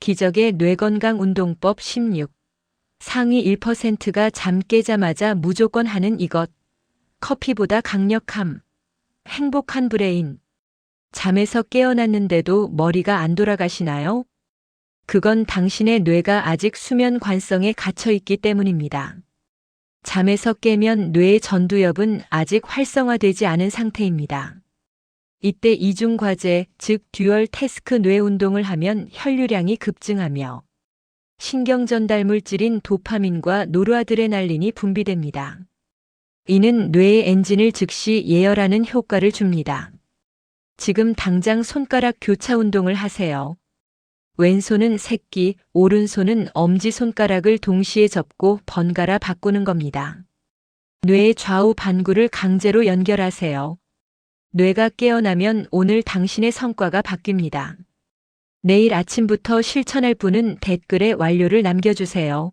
기적의 뇌건강 운동법 16. 상위 1%가 잠 깨자마자 무조건 하는 이것. 커피보다 강력함. 행복한 브레인. 잠에서 깨어났는데도 머리가 안 돌아가시나요? 그건 당신의 뇌가 아직 수면 관성에 갇혀 있기 때문입니다. 잠에서 깨면 뇌의 전두엽은 아직 활성화되지 않은 상태입니다. 이때 이중 과제, 즉 듀얼 태스크 뇌 운동을 하면 혈류량이 급증하며 신경 전달 물질인 도파민과 노르아드레날린이 분비됩니다. 이는 뇌의 엔진을 즉시 예열하는 효과를 줍니다. 지금 당장 손가락 교차 운동을 하세요. 왼손은 새끼, 오른손은 엄지 손가락을 동시에 접고 번갈아 바꾸는 겁니다. 뇌의 좌우 반구를 강제로 연결하세요. 뇌가 깨어나면 오늘 당신의 성과가 바뀝니다. 내일 아침부터 실천할 분은 댓글에 완료를 남겨주세요.